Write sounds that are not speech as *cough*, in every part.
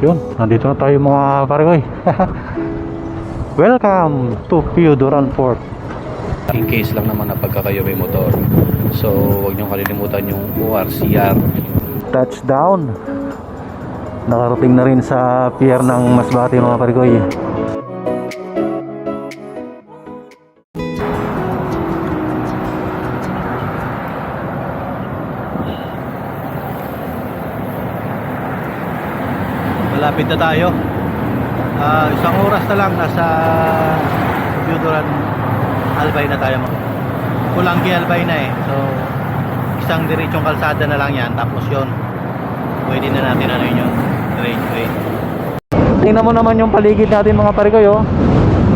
Yun, nandito na tayo mga parekoy. *laughs* Welcome to Piodoran Fort. In case lang naman na pagka kayo may motor. So, huwag niyong kalilimutan yung ORCR. Touchdown. Nakarating na rin sa pier ng Masbate mga parekoy. Malapit na tayo. Ah, isang oras na lang nasa Budoran Albay na tayo. Kulanggi Albay na eh. So isang diretsong kalsada na lang yan tapos yon pwede na natin ano yun straight straight Tingnan mo naman yung paligid natin mga parekoy oh.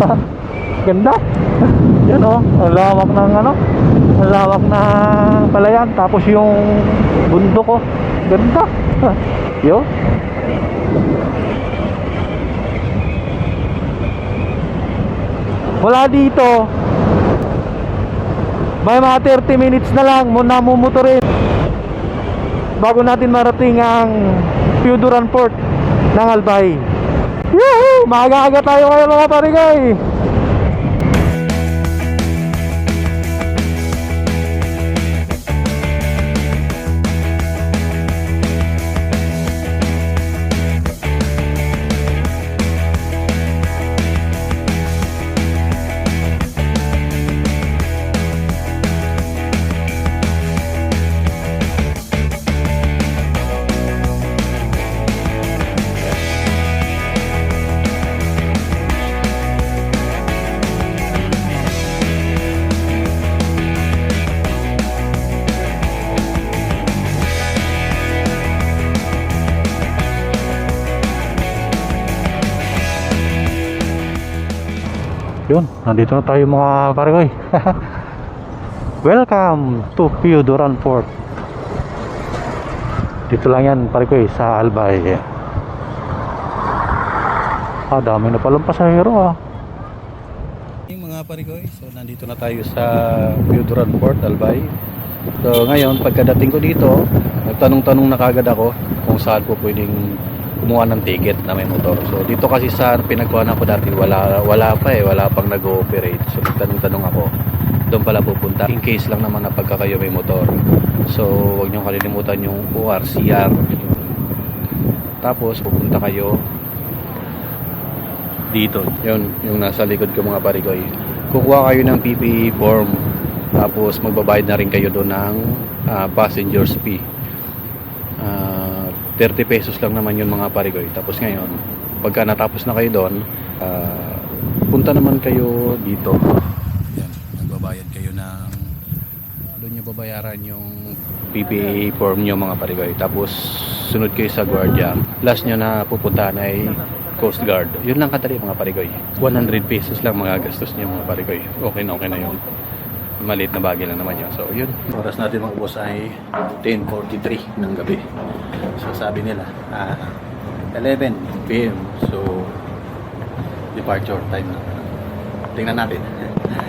*laughs* Ganda. *laughs* Yan oh, ang lawak ng ano, ang lawak na palayan tapos yung bundok oh. Ganda. *laughs* Yo. Wala dito. May mga 30 minutes na lang muna mumuturin bago natin marating ang Pioduran Port ng Albay. Yahoo! Maaga-aga tayo ngayon mga parigay. Yun, nandito na tayo mga parikoy. *laughs* Welcome to Piodoran Port. Dito lang yan parikoy sa Albay. Ah, dami na palang pasahero ah. Yung mga parigoy, so nandito na tayo sa Budoran Port, Albay. So ngayon, pagkadating ko dito, nagtanong-tanong na kagad ako kung saan po pwedeng kumuha ng ticket na may motor. So dito kasi sa pinagkuhanan ko dati, wala, wala pa eh, wala pang nag-ooperate. So nagtanong-tanong ako, doon pala pupunta. In case lang naman na pagka kayo may motor. So huwag niyong kalilimutan yung ORCR. Tapos pupunta kayo dito. Yun, yung nasa likod ko mga parigoy. Kukuha kayo ng PPE form. Tapos magbabayad na rin kayo doon ng ah, passenger's fee. Ah, 30 pesos lang naman yun mga parigoy. Tapos ngayon, pagka natapos na kayo doon, ah, punta naman kayo dito. Yan, nagbabayad kayo ng doon nyo babayaran yung PPA form nyo mga parigoy. Tapos sunod kayo sa guardia. Last nyo na pupuntahan ay Coast Guard. Yun lang kadali mga parigoy. 100 pesos lang mga gastos nyo mga parigoy. Okay na okay na yun. Maliit na bagay lang naman yun. So yun. Oras natin mga boss ay 10.43 ng gabi. So sabi nila, ah, 11 p.m. So departure time na. Tingnan natin. *laughs*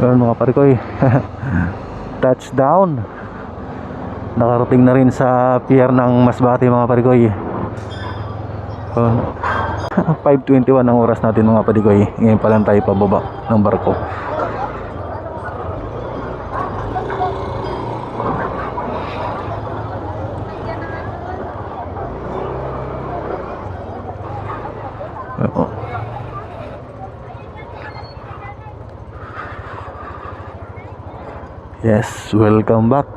Yun mga parikoy. *laughs* Touchdown. Nakarating na rin sa pier ng Masbate mga parikoy. Yun. 5.21 *laughs* ang oras natin mga parikoy. Ngayon pa lang tayo pababa ng barko. Yes, welcome back.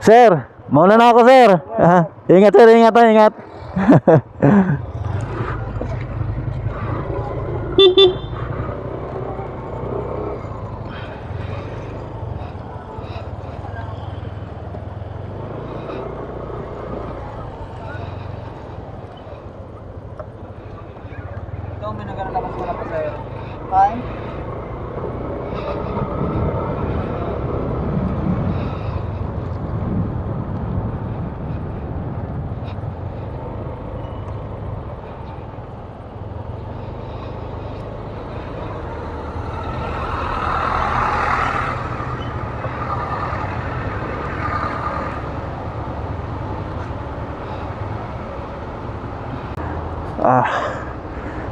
Sir, mauna na ako, sir. Ah, ingat, sir. Ingat, ah, ingat. Ito, may naglalabas ko na po sa'yo.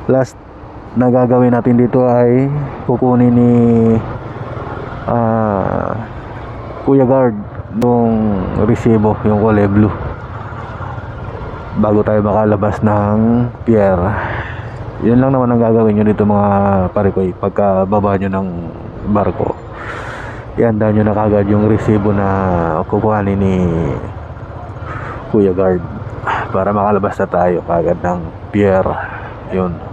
Last na gagawin natin dito ay kukunin ni ah Kuya Guard nung resibo yung kulay blue. Bago tayo makalabas ng pier yun lang naman ang gagawin nyo dito mga parikoy pagka baba nyo ng barko. Ianda nyo na kagad yung resibo na kukuhanin ni Kuya Guard para makalabas na tayo kagad ng pier yun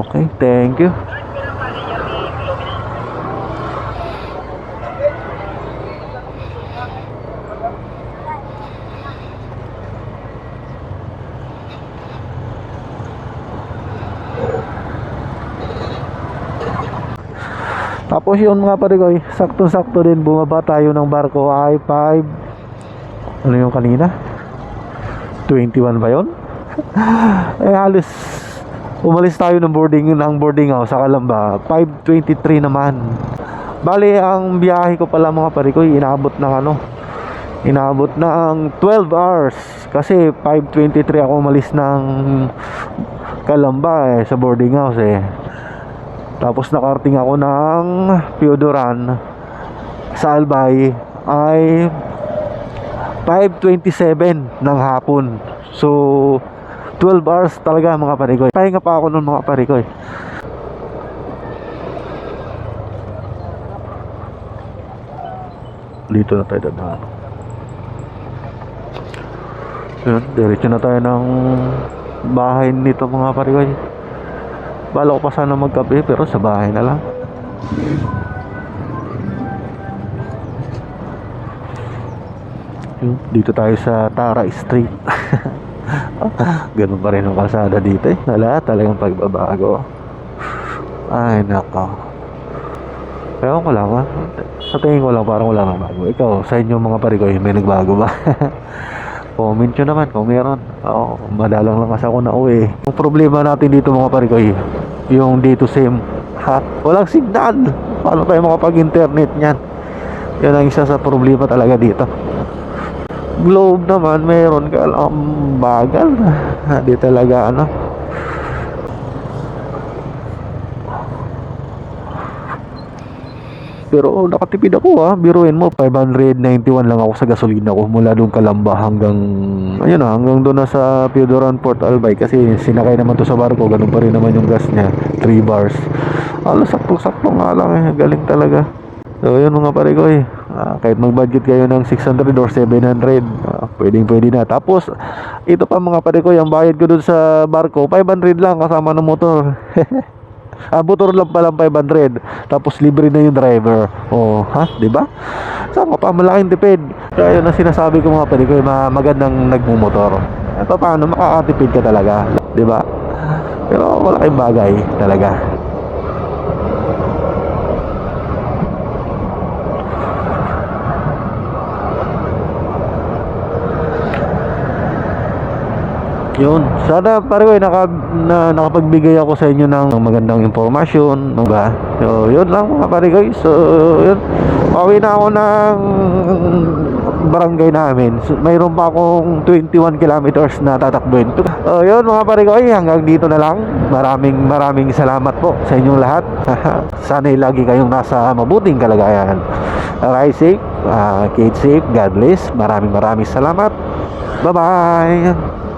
Okay, thank you. Tapos yun mga parigoy, sakto-sakto din bumaba tayo ng barko ay 5 ano yung kanina? 21 ba yun? *laughs* eh halos umalis tayo ng boarding ng boarding house sa Kalamba 5.23 naman. Bali ang biyahe ko pala mga parikoy inaabot ng ano inaabot ng 12 hours. Kasi 5.23 ako umalis ng Kalamba eh, sa boarding house eh. Tapos nakarating ako ng Piodoran sa Albay ay 5.27 ng hapon. So 12 hours talaga mga parikoy. Pahinga pa ako nun mga parikoy. Dito na tayo dadaan. Yun, diretso na tayo ng bahay nito mga parikoy. Bala ko pa sana magkape pero sa bahay na lang. Yun, dito tayo sa Tara Street. *laughs* *laughs* Ganun pa rin ang kalsada dito eh. Wala talagang pagbabago. Ay, nako. Ewan ko lang ah. Sa tingin ko lang parang wala nang bago. Ikaw, sa inyo mga parikoy, may nagbago ba? *laughs* Comment nyo naman kung meron. Oo, madalang lang kasi ako na uwi. Ang problema natin dito mga parikoy, yung dito SIM. Ha? Walang signal. Paano tayo makapag-internet niyan? Yan ang isa sa problema talaga dito. Globe naman meron ka lang. Bagal di talaga ano. Pero nakatipid ako ha biruin mo 591 lang ako sa gasolina ko mula doon Kalamba hanggang ayun na hanggang doon na sa Piodoran Port Albay kasi sinakay naman to sa barko. Ganun pa rin naman yung gas niya 3 bars. Alas sakto sakto nga lang eh. Galing talaga. So yun mga pare ko eh. Ah, kahit mag-budget kayo ng 600 or 700, ah, pwedeng pwede na. Tapos ito pa mga pare ko, yung bayad ko dun sa barko, 500 lang kasama ng motor. *laughs* ah, motor lang pala 500. Tapos libre na yung driver. Oh, ha, 'di ba? Saan ka pa malaking tipid. Kaya yun ang sinasabi ko mga pare ko, eh, ma- magandang nagmumotor. Eh, paano makakatipid ka talaga, 'di ba? Pero wala kayong bagay talaga. Yun. Sana pare ko naka, na, nakapagbigay ako sa inyo ng magandang impormasyon, ba? So, yun lang mga pare ko. So, yun. Pauwi na ako ng barangay namin. So, mayroon pa akong 21 kilometers na tatakbuhin. Oh, yun mga pare ko, ay, hanggang dito na lang. Maraming maraming salamat po sa inyong lahat. *laughs* Sana'y lagi kayong nasa mabuting kalagayan. Ride safe, uh, keep safe, God bless. Maraming maraming salamat. Bye-bye.